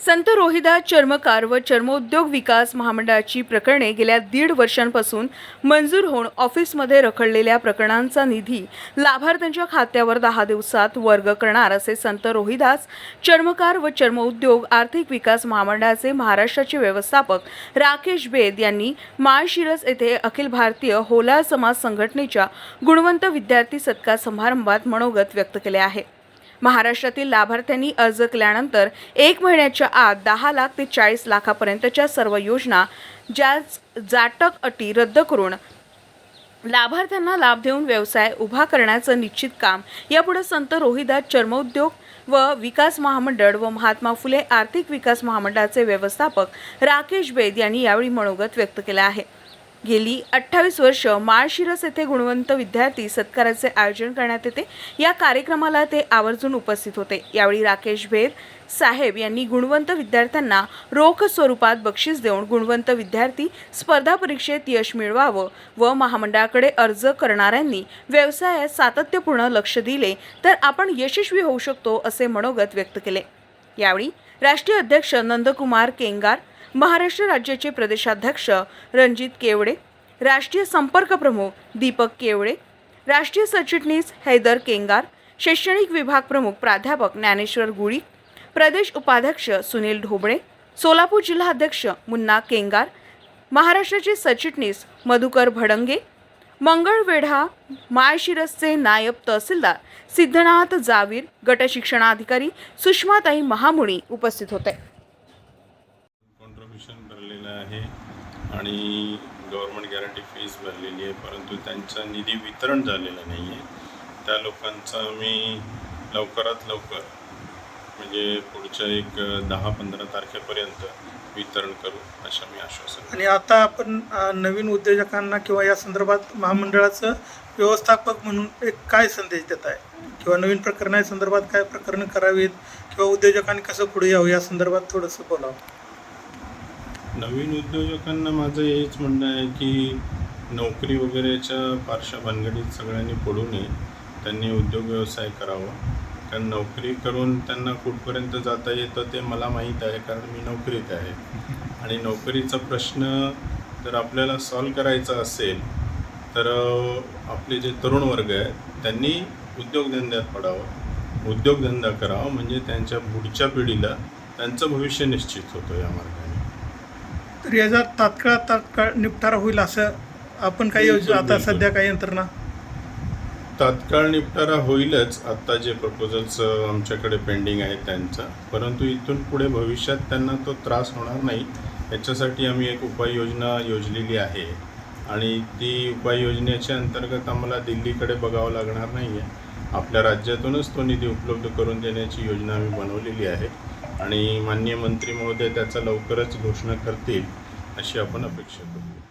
संत रोहिदास चर्मकार व चर्मोद्योग विकास महामंडळाची प्रकरणे गेल्या दीड वर्षांपासून मंजूर होऊन ऑफिसमध्ये रखडलेल्या प्रकरणांचा निधी लाभार्थ्यांच्या खात्यावर दहा दिवसात वर्ग करणार असे संत रोहिदास चर्मकार व चर्मोद्योग आर्थिक विकास महामंडळाचे महाराष्ट्राचे व्यवस्थापक राकेश बेद यांनी माळशिरस येथे अखिल भारतीय होला समाज संघटनेच्या गुणवंत विद्यार्थी सत्कार समारंभात मनोगत व्यक्त केले आहे. महाराष्ट्रातील लाभार्थ्यांनी अर्ज केल्यानंतर एक महिन्याच्या आत दहा लाख ते चाळीस लाखापर्यंतच्या सर्व योजना ज्या जाटक अटी रद्द करून लाभार्थ्यांना लाभ देऊन व्यवसाय उभा करण्याचं निश्चित काम. यापुढे संत रोहिदास चर्मोद्योग व विकास महामंडळ व महात्मा फुले आर्थिक विकास महामंडळाचे व्यवस्थापक राकेश बेद यांनी यावेळी मनोगत व्यक्त केलं आहे. गेली अठ्ठावीस वर्ष माळशिरस येथे गुणवंत विद्यार्थी सत्काराचे आयोजन करण्यात येते. या कार्यक्रमाला ते आवर्जून उपस्थित होते. यावेळी राकेश भेद साहेब यांनी गुणवंत विद्यार्थ्यांना रोख स्वरूपात बक्षीस देऊन गुणवंत विद्यार्थी स्पर्धा परीक्षेत यश मिळवावं व महामंडळाकडे अर्ज करणाऱ्यांनी व्यवसायात सातत्यपूर्ण लक्ष दिले तर आपण यशस्वी होऊ शकतो असे मनोगत व्यक्त केले. यावेळी राष्ट्रीय अध्यक्ष नंदकुमार केंगार महाराष्ट्र राज्याचे प्रदेशाध्यक्ष रणजित केवडे राष्ट्रीय संपर्क प्रमुख दीपक केवडे राष्ट्रीय सरचिटणीस हैदर केंगार शैक्षणिक विभाग प्रमुख प्राध्यापक ज्ञानेश्वर गुळी प्रदेश उपाध्यक्ष सुनील ढोबळे सोलापूर जिल्हाध्यक्ष मुन्ना केंगार महाराष्ट्राचे सरचिटणीस मधुकर भडंगे मंगळवेढा माळशिरसचे नायब तहसीलदार सिद्धनाथ जावीर गटशिक्षणाधिकारी सुषमाताई महामुळी उपस्थित होते. कॉन्ट्रीब्युशन भरलेलं आहे आणि गव्हर्मेंट गॅरंटी फीज भरलेली आहे परंतु त्यांचा निधी वितरण झालेलं नाही आहे त्या लोकांचा मी लवकरात लवकर म्हणजे पुढच्या एक दहा पंधरा तारखेपर्यंत वितरण करू असं मी आश्वासन आणि आता आपण नवीन उद्योजकांना किंवा या संदर्भात महामंडळाचं व्यवस्थापक म्हणून एक काय संदेश देत आहे? किंवा नवीन प्रकरणा संदर्भात काय प्रकरणं करावीत? किंवा उद्योजकांनी कसं पुढे यावं या संदर्भात थोडंसं बोलावं? नवीन उद्योजकांना माझं हेच म्हणणं आहे की नोकरी वगैरेच्या फारशा भानगडीत सगळ्यांनी पडू नये. त्यांनी उद्योग व्यवसाय करावा. कारण नोकरी करून त्यांना कुठपर्यंत जाता येतं ते मला माहीत आहे कारण मी नोकरीत आहे. आणि नोकरीचा प्रश्न जर आपल्याला सॉल्व करायचा असेल तर आपले जे तरुण वर्ग आहेत त्यांनी उद्योगधंद्यात पडावं. उद्योगधंदा करावा म्हणजे त्यांच्या पुढच्या पिढीला त्यांचं भविष्य निश्चित होतं या मार्गाने. तर याचा तात्काळ तात्काळ निपटारा होईल असं आपण काही योजना आता. सध्या काही यंत्रणा तात्काळ निपटारा होईलच. आत्ता जे प्रपोजल्स आमच्याकडे पेंडिंग आहेत त्यांचा. परंतु इथून पुढे भविष्यात त्यांना तो त्रास होणार नाही. याच्यासाठी आम्ही एक उपाययोजना योजलेली आहे. आणि ती उपाययोजनेच्या अंतर्गत आम्हाला दिल्लीकडे बघावं लागणार नाही आहे आपल्या राज्यातूनच तो निधी उपलब्ध करून देण्याची योजना आम्ही बनवलेली आहे. आणि माननीय मंत्री महोदय त्याचा लवकरच घोषणा करतील अशी आपण अपेक्षा करू.